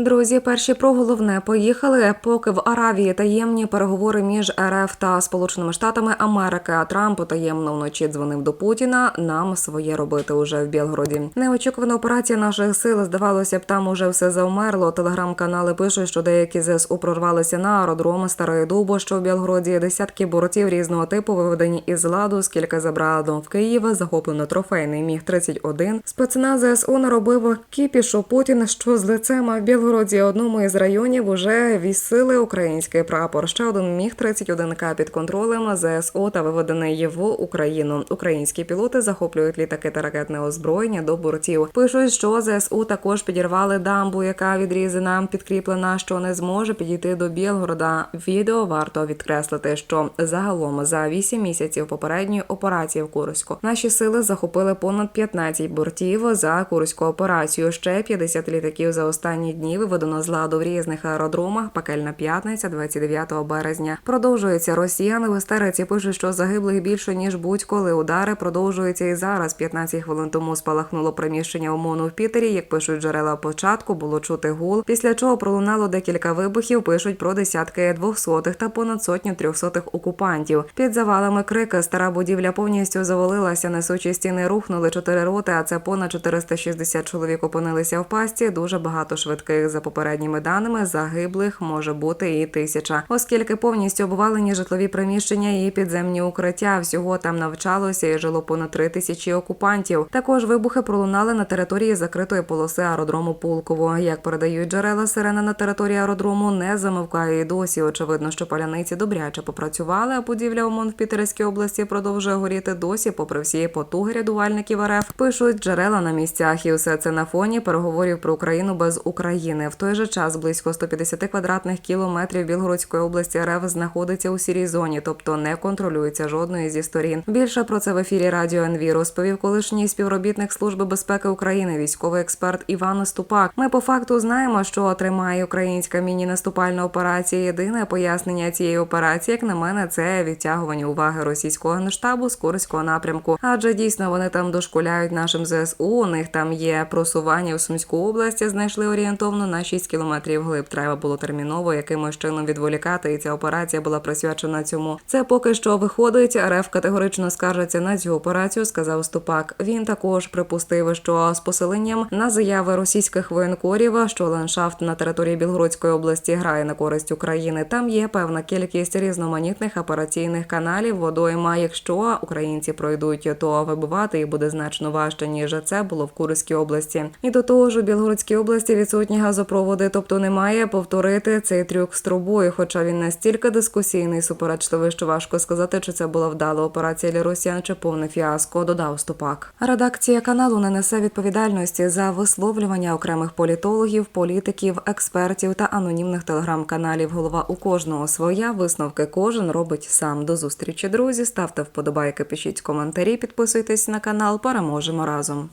Друзі, перші про головне поїхали. Поки в Аравії таємні переговори між РФ та Сполученими Штатами Америки, а Трамп таємно вночі дзвонив до Путіна. Нам своє робити уже в Білгороді. Неочікувана операція наших сил здавалося б, там уже все завмерло. Телеграм-канали пишуть, що деякі ЗСУ прорвалися на аеродром Старої Дубо, що в Білгороді десятки борців різного типу виведені із ладу. Скільки забрало в Києва, захоплено трофейний міг 31 Спецназ ЗСУ наробив кіпішу Путін, що з лицем а в Білгороді одному із районів уже вісили український прапор. Ще один міг 31 к під контролем ЗСУ та виведений в Україну. Українські пілоти захоплюють літаки та ракетне озброєння до бортів. Пишуть, що ЗСУ також підірвали дамбу, яка відрізана, підкріплена, що не зможе підійти до Білгорода. Відео варто відкреслити, що загалом за 8 місяців попередньої операції в Курську наші сили захопили понад 15 бортів за курську операцію. Ще 50 літаків за останні дні виведено з ладу в різних аеродромах. Пекельна п'ятниця, 29 березня. Продовжується росіяни в істериці. Пишуть, що загиблих більше ніж будь-коли. Удари продовжуються і зараз. 15 хвилин тому спалахнуло приміщення ОМОНу в Пітері. Як пишуть джерела початку, було чути гул. Після чого пролунало декілька вибухів. Пишуть про десятки двохсотих та понад сотню трьохсотих окупантів. Під завалами крики стара будівля повністю завалилася. Несучі стіни рухнули чотири роти. А це понад 460 чоловік опинилися в пасті. Дуже багато швидких за попередніми даними. Загиблих може бути і тисяча, оскільки повністю обвалені житлові приміщення і підземні укриття. Всього там навчалося і жило понад три тисячі окупантів. Також вибухи пролунали на території закритої полоси аеродрому Пулково. Як передають джерела, сирена на території аеродрому не замовкає і досі. Очевидно, що паляниці добряче попрацювали, а будівля ОМОН в Пітерській області продовжує горіти досі, попри всі потуги рядувальників РФ. Пишуть джерела на місцях, і все це на фоні переговорів про Україну без України. В той же час близько 150 квадратних кілометрів Білгородської області РФ знаходиться у сірій зоні, тобто не контролюється жодної зі сторін. Більше про це в ефірі Радіо НВ розповів колишній співробітник служби безпеки України, військовий експерт Іван Ступак. Ми по факту знаємо, що тримає українська міні-наступальна операція. Єдине пояснення цієї операції, як на мене, це відтягування уваги російського генштабу з Курського напрямку. Адже дійсно вони там дошкуляють нашим ЗСУ. У них там є просування у Сумську область. Знайшли орієнтовно на 6 кілометрів глиб. Треба було терміново якимось чином відволікати, і ця операція була присвячена цьому. Це поки що виходить. РФ категорично скаржиться на цю операцію. Сказав Ступак. Він також припустив, що з посиленням на заяви російських воєнкорів, що ландшафт на території Білгородської області грає на користь України. Там є певна кількість різноманітних операційних каналів. Водойма, якщо українці пройдуть, то вибивати їх буде значно важче ніж це було в Курській області. І до того ж, у Білгородській області відсутні газопроводи, тобто немає повторити цей трюк з трубою. Хоча він настільки дискусійний, суперечливий, що важко сказати, чи це була вдала операція для росіян чи повне фіаско. Додав Ступак. Редакція каналу не несе відповідальності за висловлювання окремих політологів, політиків, експертів та анонімних телеграм-каналів. Голова у кожного своя висновки кожен робить сам. До зустрічі, друзі. Ставте вподобайки, пишіть коментарі, підписуйтесь на канал. Переможемо разом.